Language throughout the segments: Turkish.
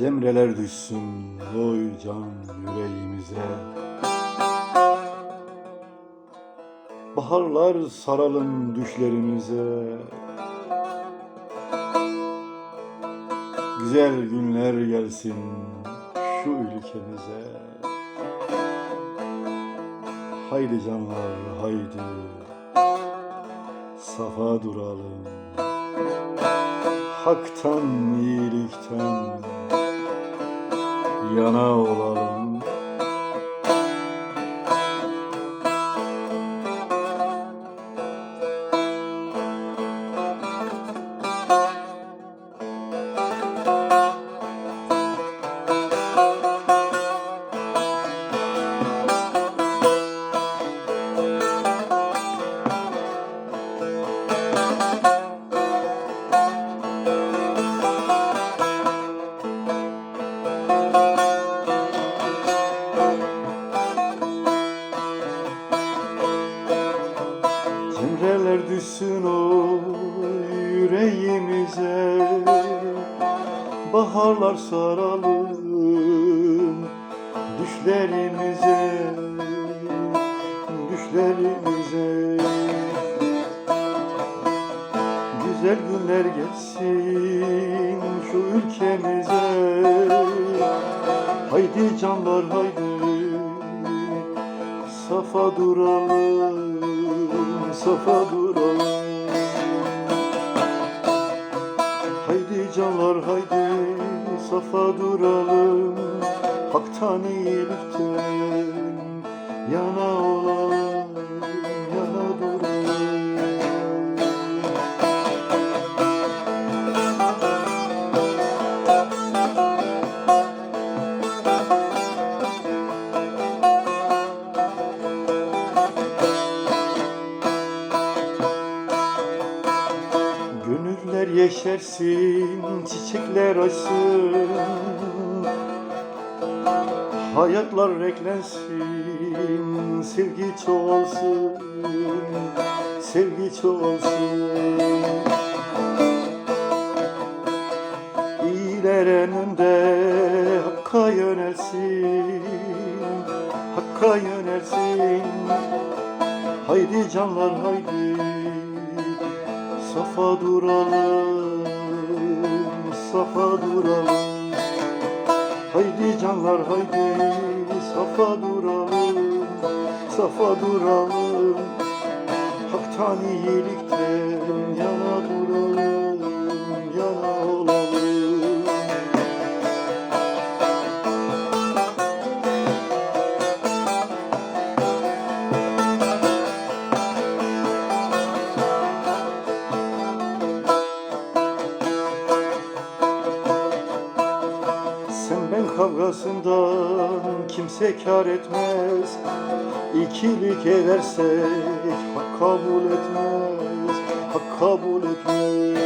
Cemreler düşsün oy can yüreğimize. Baharlar saralım düşlerimize. Güzel günler gelsin şu ülkemize. Haydi canlar haydi. Safa duralım. Hak'tan iyilikten yana olalım. Saralım düşlerimize Düşlerimize. Güzel günler gelsin şu ülkemize. Haydi canlar haydi. Safa duralım, safa duralım. Haydi canlar haydi safa duralım Haktan iyilikten yana olalım, yeşersin, çiçekler açsın. Hayatlar renklensin, sevgi çoğalsın Sevgi çoğalsın. İyiler en önde Hakka yönelsin Hakka yönelsin. Haydi canlar haydi Safa duralım Safa duralım. Haydi canlar haydi Safa duralım Safa duralım. Haktan iyilikten yana duralım kavgasından kimse kar etmez. İkilik edersek hak kabul etmez Hak kabul etmez.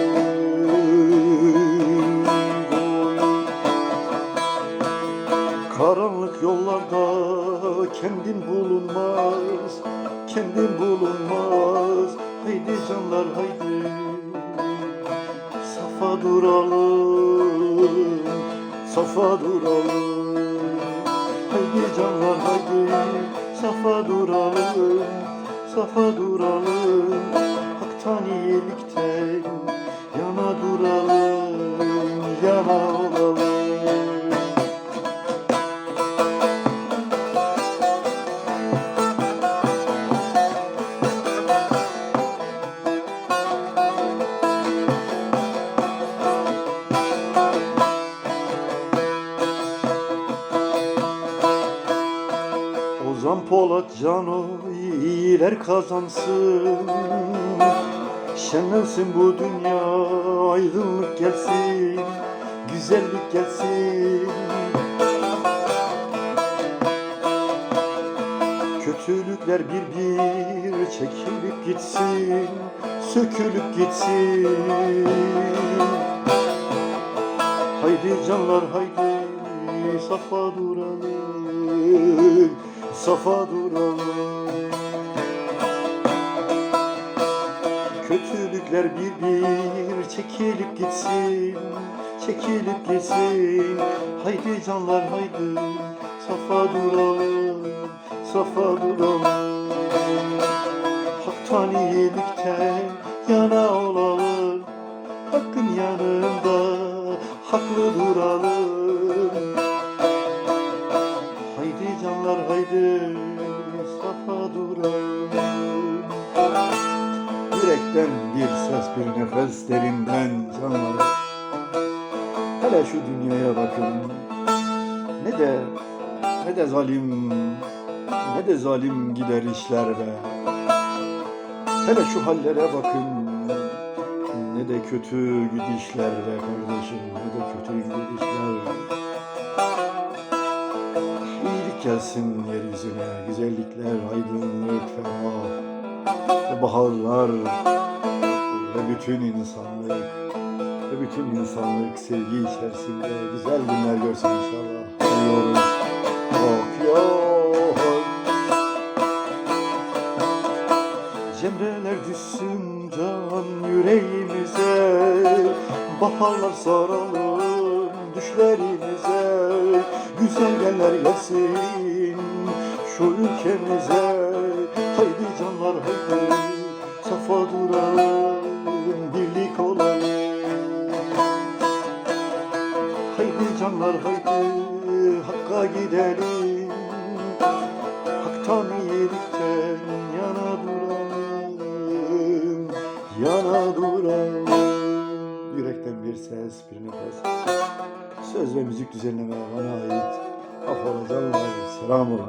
Karanlık yollarda kendin bulunmaz Kendin bulunmaz. Haydi canlar haydi. Safa duralım, safa duralım. Haydi canlar haydi, safa duralım, safa duralım. Haktan iyilikten yana duralım, yana Ozan Polat Cano iyiler kazansın. Şenlensin bu dünya aydınlık gelsin Güzellik gelsin. Kötülükler bir bir çekilip gitsin Sökülüp gitsin. Haydi canlar haydi safa duralım Safa duralım Kötülükler bir bir çekilip gitsin çekilip gitsin. Haydi canlar haydi. Safa duralım safa duralım Haktan iyilikten yana olalım. Hakkın yanında haklı duralım Yürekten bir ses bir nefes derinden canlar Hele şu dünyaya bakın. Ne de ne de zalim ne de zalim gider işler be Hele şu hallere bakın. Ne de kötü gidişler be kardeşim ne de kötü gidişler İyilik gelsin yeryüzüne güzellikler aydınlık ferah ve baharlar ve bütün insanlık ve bütün insanlık sevgi içerisinde güzel günler görsün inşallah. Diyoruz. Yok yok. Cemreler düşsün can yüreğimize Baharlar saralım düşlerimize Güzel geller gelsin şu ülkemize Haydi canlar haydi safa duralım birlik olalım Haydi canlar haydi hakka gidelim. Haktan iyilikten yana duralım Yana duralım. Yürekten bir ses bir nefes. Söz ve müzik düzenleme bana ait. Affola canlar selam ola